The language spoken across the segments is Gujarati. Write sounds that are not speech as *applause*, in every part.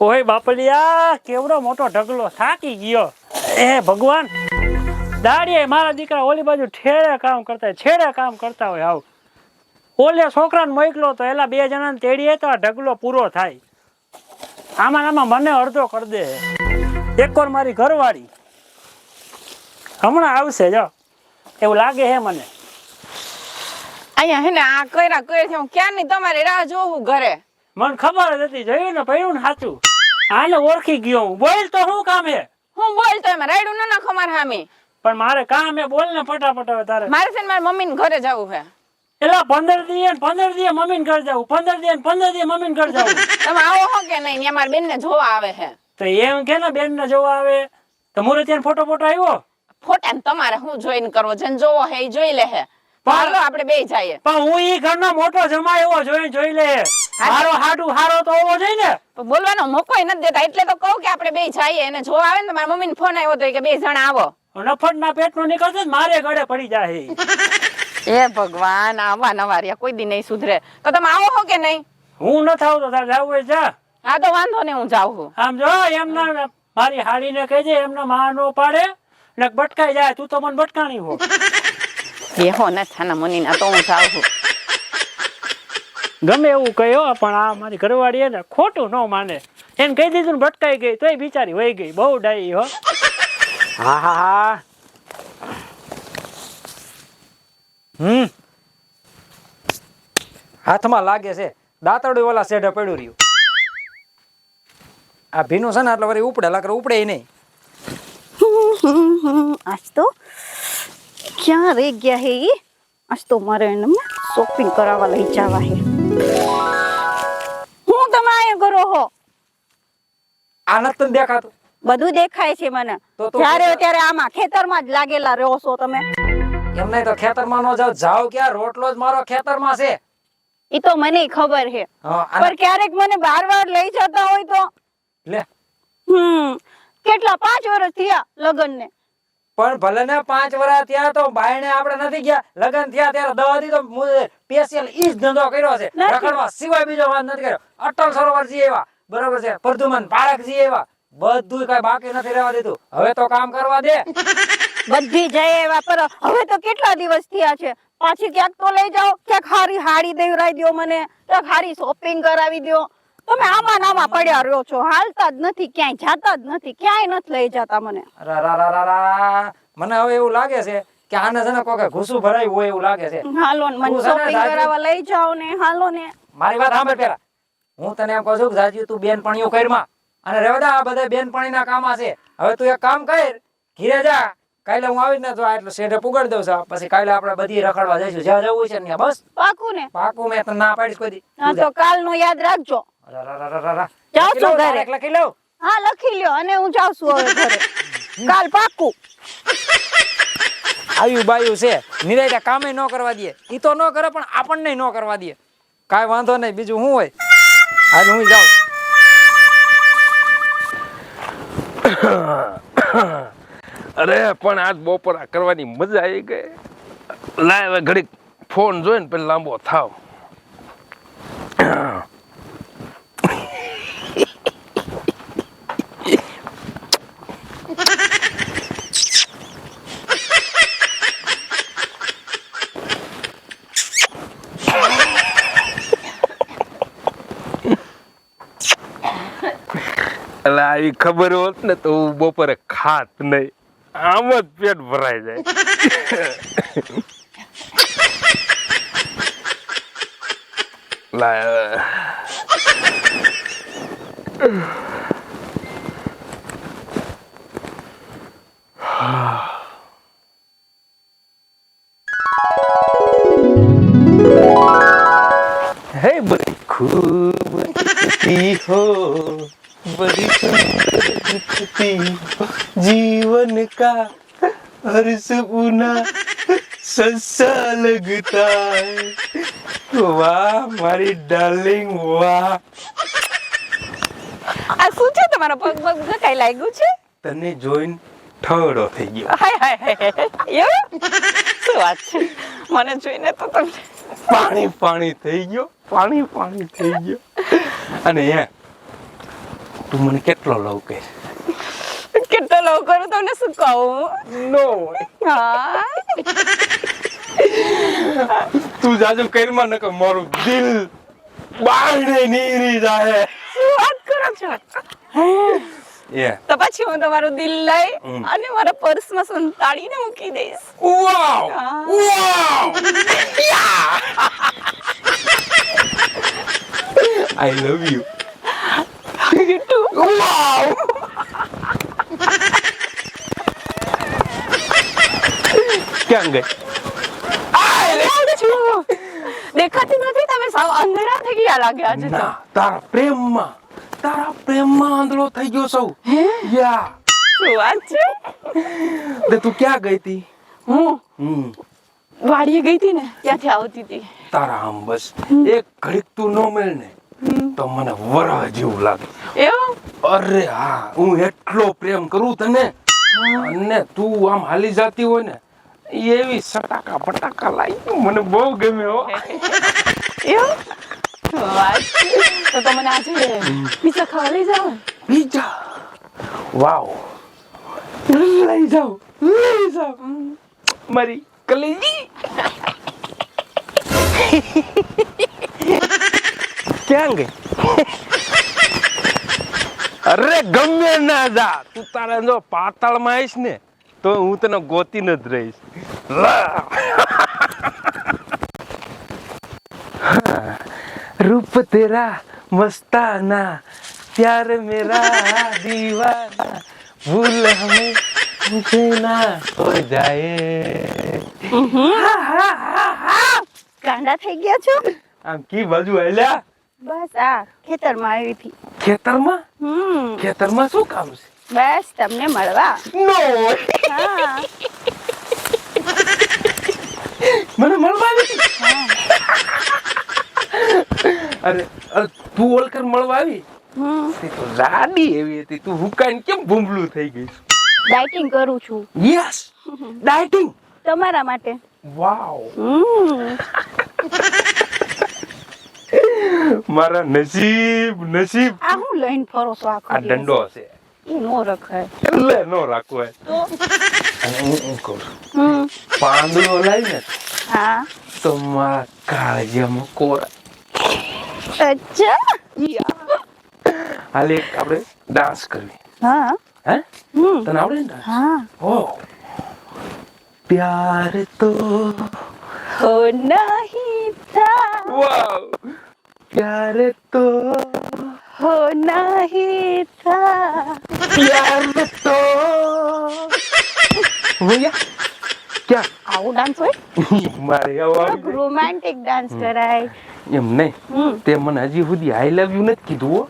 ઓય બાપલિયા કેવડો મોટો ઢગલો થાકી ગયો. એ ભગવાન દાડીએ મારા દીકરા ઓલી બાજુ ઠેડે કામ કરતા હોય, છેડે કામ કરતા હોય આવ. ઓલે છોકરાને મોકલો તો એલા બે જણાને તેડીએ તો આ ઢગલો પૂરો થાય. આમાં આમાં મને અડધો કરી દે. એકવાર મારી ઘરવાળી. હમણાં આવશે જો. એવું લાગે હે મને. અહીંયા હે ને આ કર્યા કર્યા હું ક્યારની તમારી રાહ જોવું ઘરે? મને ખબર જ હતી જોયું ને પડ્યું ને સાચું આને ઓળખી ગયો હું. બોલ તો શું કામ? હે હું બોલતો એમાં રાયડું ના નાખો મારા સામે પણ મારે કામ? હે બોલ ને ફટાફટ હવે તારે. મારે છે ને મારી મમ્મી ઘરે જવું છે. એલા પંદર ને પંદર દીએ મમ્મી ઘર જાવું પંદર ને પંદર દીએ મમ્મી ઘર જાવું તમે આવો હો કે નહીં ત્યાં મારી બેન ને જોવા આવે છે. તો એમ કે ને બેન ને જોવા આવે? તો મુરે ત્યાં ફોટો ફોટો આવ્યો? ફોટા ને તમારે હું જોઈને કરવો? જેને જોવો હે એ જોઈ લે હે. હાલો આપણે બે જઈએ. પણ હું ઈ ઘરનો મોટો જમાય એવો જોઈ જોઈ લે મારો હાડું હારો તો હોવો જોઈએ ને. તો બોલવાનો મોકો નથી દેતા. એટલે તો કહું કે આપણે બે જઈએ. એને જોવા આવે ને મારા મમ્મી મમ્મીને ફોન આવ્યો તો કે બે જણા આવો. નફટ ના પેટ નો નીકળશે મારે ગળે પડી જાય. *laughs* એ ભગવાન આવા નવા રહ્યા કોઈ દી નહીં સુધરે. તો તમે આવો હો કે નહીં? હું ન થાવ તો તારે જાવું હોય જા. હા તો વાંધો નહીં હું જાઉં છું. આમ જો એમના મારી હાડીને કહેજે એમનો માં નો પાડે ને ભટકાઈ જાય. તું તો મને ભટકાણી હો. *laughs* એ હો ને છાના મની ના તો હું જાઉં છું. ગમે એવું કહ્યો, પણ આ મારી ઘરવાળી એને ખોટું ન માને. એને કહી દીધું ને ભટકાઈ ગઈ, તોય બિચારી વહી ગઈ, બહુ ડાઈ હો. હા હા હા. હમ. હાથમાં લાગે છે દાંતડું ઓલા શેઢે પડ્યું રહ્યું. આ ભીનું છે ને એટલે વળી ઉપડે, લાકડે ઉપડે નહીં. આજ તો ક્યાં રહી ગયા હે આજ તો મારે એને શોપિંગ કરાવવા લઈ જવા હે. કરો હો તને દેખાતું. બધું દેખાય છે મને. જ્યારે ત્યારે આમાં ખેતરમાં જ લાગેલા રહો છો તમે. એમ નહીં તો ખેતરમાં નો જાવ જાવ ક્યાં? રોટલો જ મારો ખેતરમાં છે. ઈ તો મને ખબર છે. પણ ક્યારેક મને બાર વાર લઈ જતા હોય તો? લે. હમ. કેટલા પાંચ વર્ષ થયા લગ્ન ને પણ ભલે ને પાંચ વર્ષ થયા તો બાયણે આપણે નથી ગયા. લગ્ન થયા ત્યારે દવા દી તો સ્પેશિયલ ઈ જ ધંધો કર્યો છે. રખડવા સિવાય બીજો વાત નથી કર્યો. અટલ સરોવરજી એવા બરોબર છે. પ્રદ્યુમન પારકજી એવા બધું કઈ બાકી નથી રહેવા દીધું. હવે તો કામ કરવા દે. બધી જાય એવા પર હવે તો કેટલા દિવસ થયા છે? પાછી ક્યાંક તો લઈ જાઓ. ક્યાંક હારી હાડી દેવરાઈ દો મને. ક્યાંક હારી શોપિંગ કરાવી દો તમે આમાં નામાં પડ્યા રહ્યો છો. હાલતા જ નથી ક્યાંય જાતા જ નથી ક્યાંય નથી લઈ જતા મને. રા રા રા રા રા. મને હવે એવું લાગે છે કે આને છે ને કોકે ઘૂસું ભરાયું હોય એવું લાગે છે. હાલો ને મને શોપિંગ કરાવવા લઈ જાઓ ને હાલો ને. મારી વાત સાંભળ પેલા. હું તને એમ કહું છું કે જાજી તું બેનપણીઓ કરમાં અને રેવડા આ બધા બેનપણીના કામા છે. હવે તું એક કામ કર ઘીરે જા. કાલે હું આવી ને તો એટલે શેઠે પુગડ દઉં છું. પછી કાલે આપણે બધી રખડવા જઈશું. જ્યાં જવું છે ને બસ. પાકું ને. પાકું મેં તને ના પાડીશ કોઈ. તો કાલનું યાદ રાખજો. રા રા રા રા રા રા. જાઓ લખી છો ઘરે. લખી લઉં હા લખી લ્યો અને હું જાઉં છું હવે ઘરે. કાલ પાકું આવ્યું બાયું છે. નિરાયતા કામે ન કરવા દે. ઈ તો ન કરે પણ આપણને ન કરવા દે. કાંઈ વાંધો નહીં બીજું શું હોય? આજે હું જાઉં. અરે પણ આજ બપોર કરવાની મજા આવી ગઈ. લાય હવે ઘડીક ફોન જોઈને પછી લાંબો થાવ. लाई खबर होत ना तो बपोर खात नाही. आमच पेट भरायचंय लाय हे बरी खूप हो. जीवन का हर सपना सस्ता लगता है वाह मारी डार्लिंग वाह આ શું છે તમારા પગ પગ કઈ લાગ્યું છે તને જોઈને ઠગડો થઈ ગયો હાય હાય હાય હાય. એવું શું વાત છે મને જોઈને તો તમને પાણી પાણી થઈ ગયો પાણી પાણી થઈ ગયો અને હે તું મને કેટલો લવ કે કેટલો લવ કરું તમને શું કહું નો હા તું જાજુ કરમાં નકર મારું દિલ બાળને નીરી જાય શું વાત કરો છો તો પછી હું તમારું દિલ લઈ અને મારા પર્સમાં સંતાડીને મૂકી દઈશ વાવ વાવ આઈ લવ યુ વાવ ક્યાં ગઈ? દેખાતી નથી તમે સાવ અંધેરા થઈ ગયા લાગે આજે તો. ના તારા પ્રેમમાં તારા પ્રેમમાં આંધળો થઈ ગયો સૌ યા. શું વાત છે? તે તું ક્યાં ગઈ તી હું? હમ. વાડીએ ગઈ હતી ને ત્યાંથી આવતી હતી. તારા આમ બસ. એક ઘડીક તું ન મેળ ને તો મને વરહ જેવું લાગે. એવું? અરે હા હું એટલો પ્રેમ કરું તને અને તું આમ હાલી જાતી હોય ને એવી સટાકા ફટાકા લાગી મને બહુ ગમે હો. એવું. તો તો મને આજે પીઝા ખાવા લઈ જાઓ બીજા વાવ લઈ જાવ લઈ જાવ મારી કલેજી *laughs* ક્યાં ગઈ? અરે ગમે ના જા તું તારા જો પાતાળમાં આવીશ ને તો હું તને ગોતી ન જ રહીશ લા. हाँ, रूप तेरा मस्ताना प्यार मेरा दीवाना भूल हमें मुझे ना हो जाए ગાંડા થઈ ગયા છો આમ કી બાજુ આલ્યા બસ આ ખેતરમાં આવી હતી. ખેતરમાં? હમ. ખેતરમાં શું કામ છે? બસ તમને મળવા. નો. હા. મને મળવા આવી અરે અરે તું ઓલકર મળવા આવી? હમ. તે તો રાડી એવી હતી. તું હુકાઈને કેમ ભૂંબલું થઈ ગઈ ડાયટિંગ કરું છું. યસ ડાયટિંગ તમારા માટે. વાવ હમ. મારા નસીબ નસીબ. આ હું લઈને ફરો છો આખો આ દંડો છે એ નો રખાય. એટલે નો રાખવો હોય અને હું હું કહું પાંદડો લાવીને હા. તો મારા કાળજામાં કોરા. અચ્છા. હાલે એક આપણે ડાન્સ કરવી હા. હે? તને આવડે ને હા. ઓ. પ્યાર તો હો નહીં થા. વાવ. પ્યાર તો હો નહીં થા પ્યાર તો ભૈયા ક્યાં આવું ડાન્સ હોય મારે આવો રોમેન્ટિક ડાન્સ કરાય એમ નહીં તે મને હજી સુધી આઈ લવ યુ નથી કીધું હો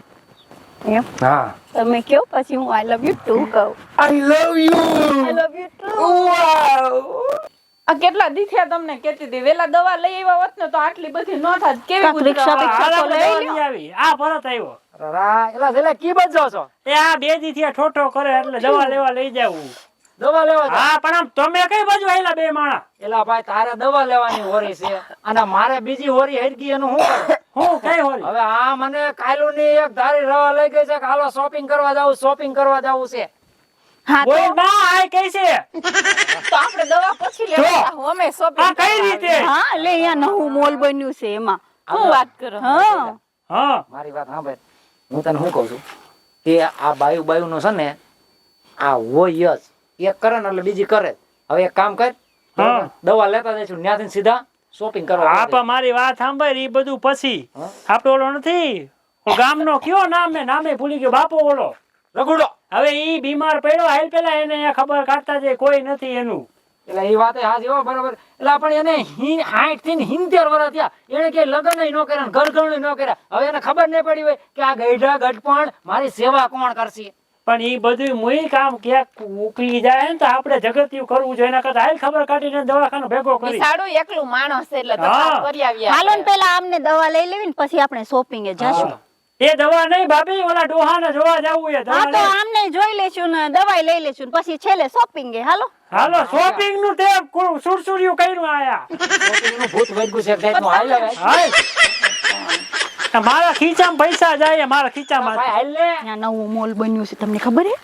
એમ હા તમે કયો પછી હું આઈ લવ યુ ટુ કહું I love you I love you too આ કેટલા દી થયા તમને કેતી હતી? વેલા દવા લઈ આવ્યા હોત ને તો આટલી બધી ન થાત. કેવી કાંઈક રિક્ષા ગુજરાત બિક્ષા આવે? તો લઈ આવી. આ પરત આવ્યો. રા એલા જેલા કી બજો છો? એ આ બે દી ઠોઠો કરે એટલે દવા લેવા લઈ જાવું દવા લેવા હા પણ આમ તમે કઈ બાજુ આયેલા બે માણા એલા ભાઈ તારે દવા લેવાની હોરી છે. અને મારે બીજી હોરી હરગી એનું શું હું કઈ હોરી? હવે આ મને કાયલું ની એક ધારી રવા લઈ ગઈ છે કે હાલો શોપિંગ કરવા જાવ શોપિંગ કરવા જાવ છે. હા બોલ બા આ કઈ છે? આ shopping કઈ રીતે? હા લે અહીંયા નવું મોલ બન્યું છે એમાં. શું વાત કરો હા. હા મારી વાત સાંભળ. હું તને શું કહું છું? કે આ બાયુ બાયુ નો છે ને આ હોય જ. એક કરે ને એટલે બીજી કરે હવે એક કામ કર. દવા લેતા જઈશું ત્યાંથી સીધા શોપિંગ કરવા હા મારી વાત સાંભળ એ બધું પછી. હા? આપડે ઓલો નથી? ગામનો કયો નામ ને નામે ભૂલી ગયો બાપો ઓલો. રઘુડો. હવે ઈ બીમાર પડ્યો હાલ પેલા એને અહીંયા ખબર કાઢતા જે કોઈ નથી એનું. એટલે એ વાત હાજી જેવો બરાબર. એટલે પણ એને આઠથી હિંતેર વર્ષ થયા. એને કે લગ્ન ન કર્યા ને ન કર્યા. હવે એને ખબર નહીં પડી હોય કે આ ગઈઢા ગઢપણ મારી સેવા કોણ કરશે? પણ એ બધું મુય કામ ક્યાંક ઉકલી જાય ને તો આપણે જગતિયું કરવું જોઈએ. એના કરતા હાલ ખબર કાઢીને દવાખાનો ભેગો કરી. વિશાળું એકલું માણસ છે એટલે હા. કરી આવ્યા હાલો ને પેલા આમને દવા લઈ લેવી ને પછી આપણે શોપિંગે એ જશું. એ દવા નહીં ભાભી ઓલા ડોહાને જોવા જવું એ દવા હા તો નહીં. આમને જોઈ લેશું ને દવાઈ લઈ લેશું ને પછી છેલ્લે શોપિંગ એ હાલો હાલો શોપિંગ નું તે કુ- સુરસુર્યું કર્યું આયા શોપિંગ નું ભૂત વૈદ્યુ છે એક જાતનું હાલ હવે. હાય આ મારા ખીચામાં પૈસા જાય મારા ખીચામાં ભાઈ હાલ લે ત્યાં નવું મોલ બન્યું છે તમને ખબર હે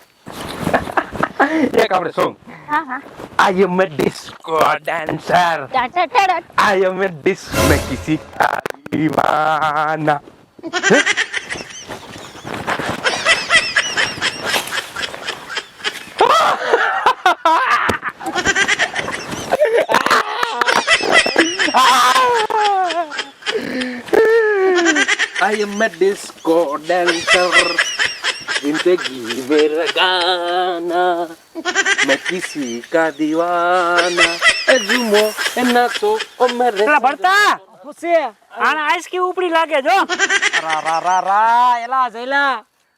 એક આપણે સોંગ હા હા I am a disco dancer. ટા ટા ટા ટા. I am a disco में किसी का दीवाना *laughs* I am a disco dancer. जिंदगी मेरा गाना मैं किसी का दीवाना ए झूमो ए नाचो ओ मेरे પેલા ભરતા શું છે આને આઈસ્કી ઉપડી લાગે જો રા રા રા રા એલા જયલા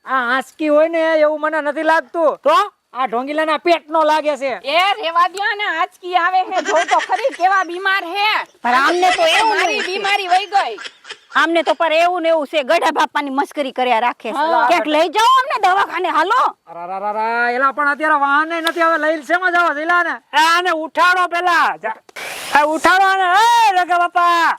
આ આંચકી હોય ને એવું મને નથી લાગતું તો આ ઢોંગીલાના પેટનો લાગે છે એ રેવા દ્યો ને આંચકી આવે હે જો તો ખરી કેવા બીમાર હે પણ આમને તો એવું મારી નહીં. બીમારી વઈ ગઈ આમને તો પર એવું ને એવું છે ગઢા બાપાની મસ્કરી કર્યા રાખે છે. ક્યાંક લઈ જાઓ અમને દવાખાને હાલો. એલા પણ અત્યારે વાહન નથી હવે લઈ શેમાં જાવ જયલા ને આને ઉઠાડો પેલા. આ ઉઠાડો ને એ રગા બાપા.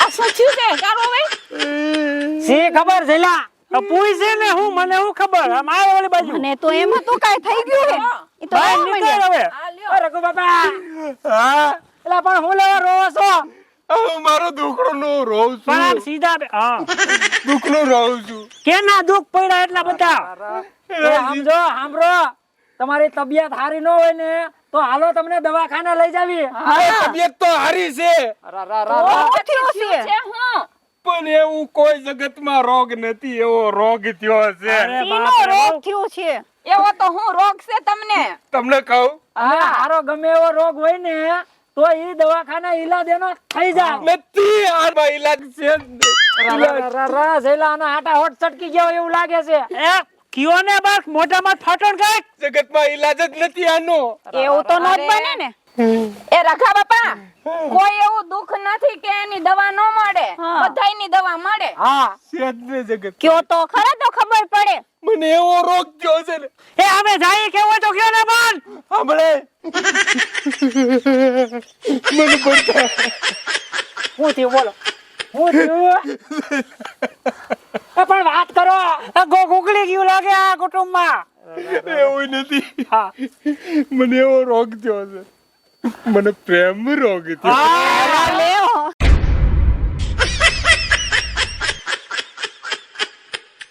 આ શું થયું છે? કારો ભાઈ સી ખબર જયલા પૂઈ ને હું મને હું ખબર? આમ આવે બાજુ. મને તો એમ તો કાઈ થઈ ગયું હે. એ તો બહાર નીકળ હવે. આ રઘુ બાપા હા. એલા પણ હું લેવા રોવો છો? હું મારો દુખડો નો રોઉં પણ આમ છું સીધા હા. દુખડો રોવ છું. કેના દુઃખ પડ્યા એટલા બધા? એ સમજો સાંભળો. તમારી તબિયત સારી ન હોય ને તો હાલો તમને દવાખાને લઈ જાવી. તબિયત તો હારી છે. રા રા રા રા. છે. છે હું? પણ એવું કોઈ જગતમાં રોગ નથી એવો રોગ થયો છે. રોગ થયો છે. એવો તો હું રોગ છે તમને? તમને કહું? હારો ગમે એવો રોગ હોય ને તો ઈ દવાખાના ઈલાજ એનો થઈ જાય. નથી આમાં ઈલાજ છે. રા જયલા આના આટા હોટ ચટકી ગયા એવું લાગે છે. એ કયો ને બસ મોઢામાં ફાટણ કાંઈક? જગતમાં ઈલાજ જ નથી આનો. એવું તો ન બને ને. એ રખા બાપા કોઈ એવું દુઃખ નથી કે એની દવા ન મળે. બધાયની દવા મળે? હા. છે જગત. કયો તો? ખરા તો ખબર પડે. મને એવો રોગ થયો છે ને. એ અમે જાય કેવો તો કયો ને પણ સાંભળે મને પડતા હું થયું બોલો. હું થયું એ પણ વાત કરો. આ ગો ગુગલી ગયું લાગે આ કુટુંબમાં. એવું નથી. હા. મને એવો રોગ થયો છે. મને પ્રેમ રોગ